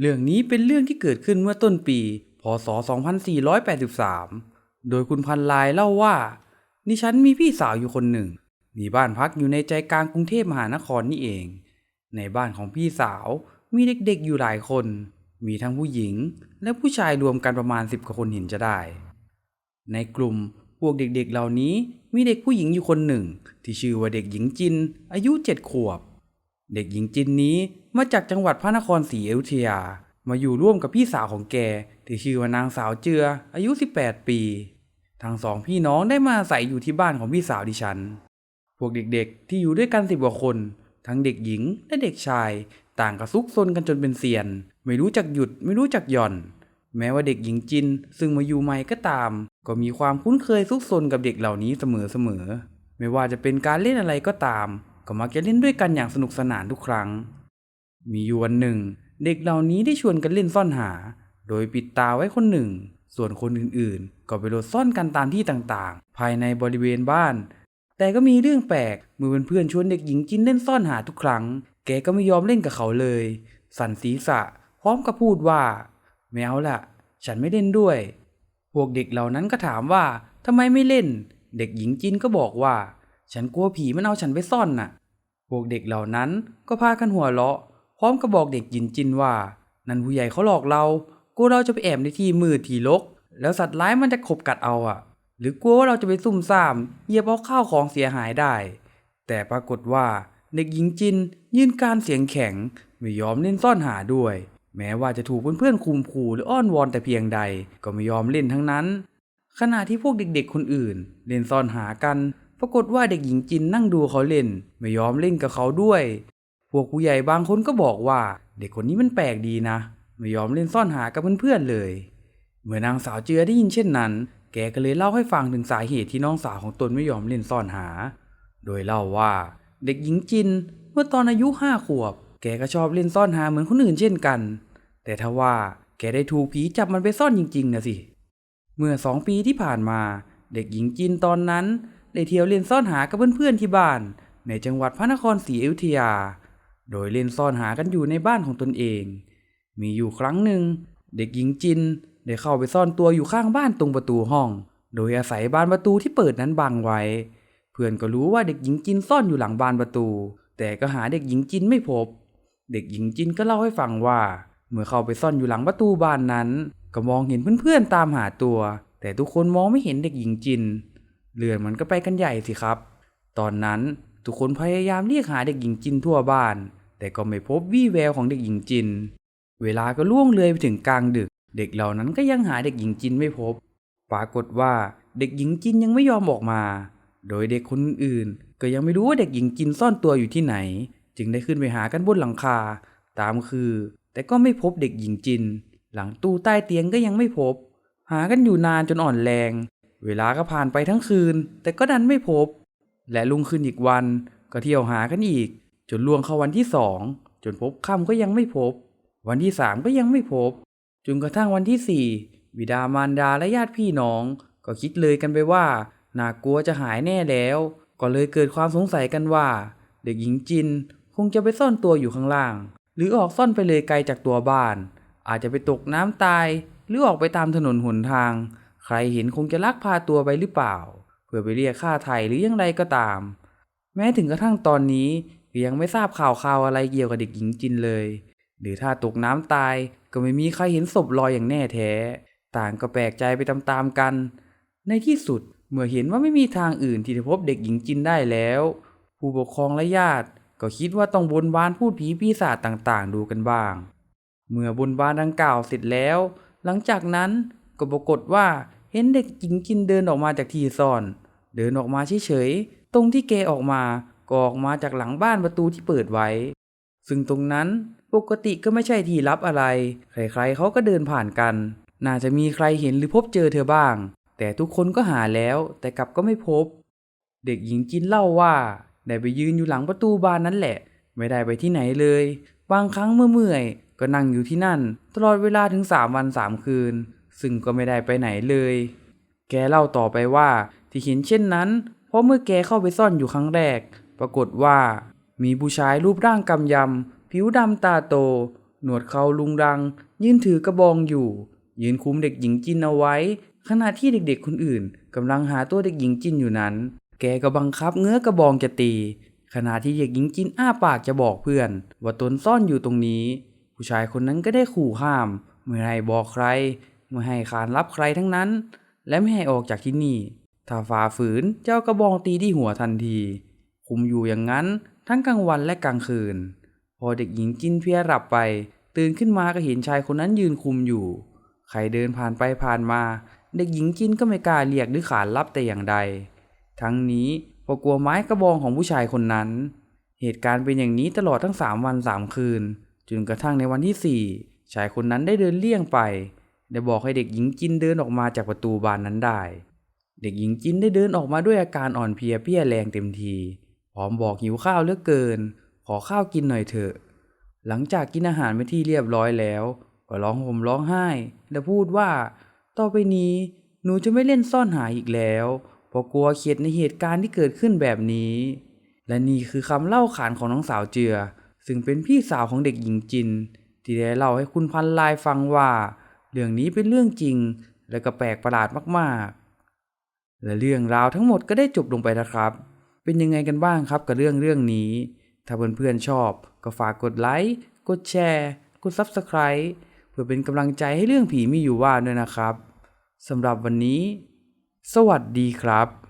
เรื่องนี้เป็นเรื่องที่เกิดขึ้นเมื่อต้นปี พศ 2483 โดยคุณพันลายเล่าว่า นิฉันมีพี่สาวอยู่คนหนึ่ง มีบ้านพักอยู่ในใจกลางกรุงเทพมหานครนี่เอง ในบ้านของพี่สาวมีเด็กๆอยู่หลายคน มีทั้งผู้หญิงและผู้ชายรวมกันประมาณสิบกว่าคนเห็นจะได้ ในกลุ่มพวกเด็กๆเหล่านี้มีเด็กผู้หญิงอยู่คนหนึ่ง ที่ชื่อว่าเด็กหญิงจิน อายุเจ็ดขวบ เด็กหญิงจินนี้มาจากจังหวัดพระนครศรีอยุธยา มาอยู่ร่วมกับพี่สาวของแกที่ชื่อว่านางสาวเจือ อายุ 18 ปี ทั้งสองพี่น้องได้มาอาศัยอยู่ที่บ้านของพี่สาวดิฉัน พวกเด็กๆที่อยู่ด้วยกันสิบกว่าคน ทั้งเด็กหญิงและเด็กชาย ต่างกระซุกซนกันจนเป็นเซียน ไม่รู้จักหยุดไม่รู้จักหย่อน แม้ว่าเด็กหญิงจิน ซึ่งมาอยู่ใหม่ก็ตาม ก็มีความคุ้นเคยซุกซนกับเด็กเหล่านี้เสมอๆไม่ว่าจะเป็นการเล่นอะไรก็ตาม ก็มักจะเล่นด้วยกันอย่างสนุกสนานทุกครั้ง มีอยู่วันหนึ่ง เด็กเหล่านี้ได้ชวนกันเล่นซ่อนหา โดยปิดตาไว้คนหนึ่ง ส่วนคนอื่นๆ ก็ไปโดดซ่อนกันตามที่ต่างๆ ภายในบริเวณบ้าน แต่ก็มีเรื่องแปลกเมื่อเพื่อนๆชวนเด็กหญิงจินเล่นซ่อนหาทุกครั้ง แกก็ไม่ยอมเล่นกับเขาเลย สั่นศีรษะ พร้อมกับพูดว่าไม่เอาล่ะฉันไม่เล่นด้วย พวกเด็กเหล่านั้นก็ถามว่าทำไมไม่เล่น เด็กหญิงจินก็บอกว่า ฉันกลัวผีมันเอาฉันไปซ่อนน่ะ พวกเด็กเหล่านั้นก็พากันหัวเราะ พร้อมกับบอกเด็กหญิงจินว่า นั่นผู้ใหญ่เขาหลอกเรา กลัวเราจะไปแอบในที่มืดที่รก แล้วสัตว์ร้ายมันจะขบกัดเอาอะ หรือกลัวว่าเราจะไปซุ่มซ่ามเหยียบเอาข้าวของเสียหายได้ แต่ปรากฏว่าเด็กหญิงจินยื่นการเสียงแข็งไม่ยอมเล่นซ่อนหาด้วย แม้ว่าจะถูกเพื่อนๆคุมขู่หรืออ้อนวอนแต่เพียงใดก็ไม่ยอมเล่นทั้งนั้น ขณะที่พวกเด็กๆคนอื่น เล่นซ่อนหากัน ปรากฏว่าเด็กหญิงจินนั่งดูเขาเล่น ไม่ยอมเล่นกับเขาด้วย พวกผู้ใหญ่บางคนก็บอกว่า เด็กคนนี้มันแปลกดีนะ ไม่ยอมเล่นซ่อนหากับเพื่อนๆเลย เมื่อนางสาวเจือได้ยินเช่นนั้น แกก็เลยเล่าให้ฟังถึงสาเหตุที่น้องสาวของตนไม่ยอมเล่นซ่อนหา โดยเล่าว่า เด็กหญิงจินเมื่อตอนอายุห้าขวบ แกก็ชอบเล่นซ่อนหาเหมือนคนอื่นเช่นกัน แต่ทว่าแกได้ถูกผีจับมันไปซ่อนจริงๆนะสิ เมื่อสองปีที่ผ่านมา เด็กหญิงจินตอนนั้น ได้เที่ยวเล่นซ่อนหากับเพื่อนๆที่บ้าน ในจังหวัดพระนครศรีอยุธยา โดยเล่นซ่อนหากันอยู่ในบ้านของตนเอง มีอยู่ครั้งหนึ่ง เด็กหญิงจินได้เข้าไปซ่อนตัวอยู่ข้างบ้านตรงประตูห้อง โดยอาศัยบานประตูที่เปิดนั้นบังไว้ เพื่อนก็รู้ว่าเด็กหญิงจินซ่อนอยู่หลังบานประตู แต่ก็หาเด็กหญิงจินไม่พบ เด็กหญิงจินก็เล่าให้ฟังว่า เมื่อเข้าไปซ่อนอยู่หลังประตูบานนั้น ก็มองเห็นเพื่อนๆตามหาตัว แต่ทุกคนมองไม่เห็นเด็กหญิงจิน เรื่องมันก็ไปกันใหญ่สิครับ ตอนนั้นทุกคนพยายามเรียกหาเด็กหญิงจินทั่วบ้าน แต่ก็ไม่พบวี่แววของเด็กหญิงจิน เวลาก็ล่วงเลยไปถึงกลางดึก เด็กเหล่านั้นก็ยังหาเด็กหญิงจินไม่พบ ปรากฏว่าเด็กหญิงจินยังไม่ยอมออกมา โดยเด็กคนอื่นก็ยังไม่รู้ว่าเด็กหญิงจินซ่อนตัวอยู่ที่ไหน จึงได้ขึ้นไปหากันบนหลังคา ตามคือ แต่ก็ไม่พบเด็กหญิงจิน หลังตู้ใต้เตียงก็ยังไม่พบ หากันอยู่นานจนอ่อนแรง เวลาก็ผ่านไปทั้งคืน แต่ก็ดันไม่พบ และลุงขึ้นอีกวันก็เที่ยวหากันอีก จนล่วงเข้าวันที่สองจนพบค่ำก็ยังไม่พบ วันที่สามก็ยังไม่พบ จนกระทั่งวันที่สี่บิดามารดาและญาติพี่น้อง ก็คิดเลยกันไปว่าน่ากลัวจะหายแน่แล้ว ก็เลยเกิดความสงสัยกันว่า เด็กหญิงจินคงจะไปซ่อนตัวอยู่ข้างล่าง หรือออกซ่อนไปเลยไกลจากตัวบ้าน อาจจะไปตกน้ำตาย หรือออกไปตามถนนหนทาง ใครเห็นคงจะลักพาตัวไปหรือเปล่า เพื่อไปเรียกค่าไถ่หรือยังไรก็ตาม แม้ถึงกระทั่งตอนนี้ก็ยังไม่ทราบข่าวข่าวอะไรเกี่ยวกับเด็กหญิงจินเลย หรือถ้าตกน้ำตายก็ไม่มีใครเห็นศพลอยอย่างแน่แท้ ต่างก็แปลกใจไปตามๆกัน ในที่สุดเมื่อเห็นว่าไม่มีทางอื่นที่จะพบเด็กหญิงจินได้แล้ว ผู้ปกครองและญาติ ก็คิดว่าต้องบนบานพูดผีปีศาจต่างๆ ดูกันบ้าง เมื่อบนบานดังกล่าวเสร็จแล้ว หลังจากนั้นก็ปรากฏว่า เห็นเด็กหญิงจินเดินออกมาจากที่ซ่อน เดินออกมาเฉยๆ ตรงที่แกออกมาก็ออกมาจากหลังบ้านประตูที่เปิดไว้ ซึ่งตรงนั้นปกติก็ไม่ใช่ที่ลับอะไร ใครๆเขาก็เดินผ่านกัน น่าจะมีใครเห็นหรือพบเจอเธอบ้าง แต่ทุกคนก็หาแล้วแต่กลับก็ไม่พบ เด็กหญิงจินเล่าว่า ได้ไปยืนอยู่หลังประตูบานนั้นแหละ ไม่ได้ไปที่ไหนเลย บางครั้งเมื่อเมื่อยก็นั่งอยู่ที่นั่น ตลอดเวลาถึงสามวันสามคืน ซึ่งก็ไม่ได้ไปไหนเลย แกเล่าต่อไปว่าที่เห็นเช่นนั้น เพราะเมื่อแกเข้าไปซ่อนอยู่ครั้งแรก ปรากฏว่า มีผู้ชายรูปร่างกำยำ ผิวดำตาโต หนวดเขาลุงรัง ยืนถือกระบองอยู่ ยืนคุมเด็กหญิงจินเอาไว้ ขณะที่เด็กๆคนอื่นกำลังหาตัวเด็กหญิงจินอยู่นั้น แกก็บังคับเงื้อกระบองจะตี ขณะที่เด็กหญิงจินอ้าปากจะบอกเพื่อน ว่าตนซ่อนอยู่ตรงนี้ ผู้ชายคนนั้นก็ได้ขู่ห้าม ไม่ให้บอกใคร ไม่ให้ขานรับใครทั้งนั้น และไม่ให้ออกจากที่นี่ ถ้าฝ่าฝืนเจ้ากระบองตีที่หัวทันที คุมอยู่อย่างนั้นทั้งกลางวันและกลางคืน พอเด็กหญิงจินเพียหลับไป ตื่นขึ้นมาก็เห็นชายคนนั้นยืนคุมอยู่ ใครเดินผ่านไปผ่านมา เด็กหญิงจินก็ไม่กล้าเรียกหรือขานรับแต่อย่างใด ทั้งนี้เพราะกลัวไม้กระบองของผู้ชายคนนั้น เหตุการณ์เป็นอย่างนี้ตลอดทั้งสามวันสามคืนจนกระทั่งในวันที่สี่ชายคนนั้นได้เดินเลี่ยงไป ได้บอกให้เด็กหญิงจินเดินออกมาจากประตูบานนั้นได้ เด็กหญิงจินได้เดินออกมาด้วยอาการอ่อนเพลียเปี้ยแรงเต็มที พร้อมบอกหิวข้าวเหลือเกิน ขอข้าวกินหน่อยเถอะ หลังจากกินอาหารไปที่เรียบร้อยแล้ว ก็ร้องห่มร้องไห้ และพูดว่า ต่อไปนี้หนูจะไม่เล่นซ่อนหาอีกแล้วเพราะกลัวเข็ดในเหตุการณ์ที่เกิดขึ้นแบบนี้ และนี่คือคำเล่าขานของน้องสาวเจือ ซึ่งเป็นพี่สาวของเด็กหญิงจิน ที่ได้เล่าให้คุณพันลายฟังว่า เรื่องนี้เป็นเรื่องจริง และก็แปลกประหลาดมากๆ และเรื่องราวทั้งหมดก็ได้จบลงไปแล้วครับ เป็นยังไงกันบ้างครับกับเรื่องเรื่องนี้ ถ้าเพื่อนๆชอบก็ฝากกดไลค์ กดแชร์ กด Subscribe เพื่อเป็นกำลังใจให้เรื่องผีมีอยู่ว่าด้วยนะครับสำหรับวันนี้ สวัสดีครับ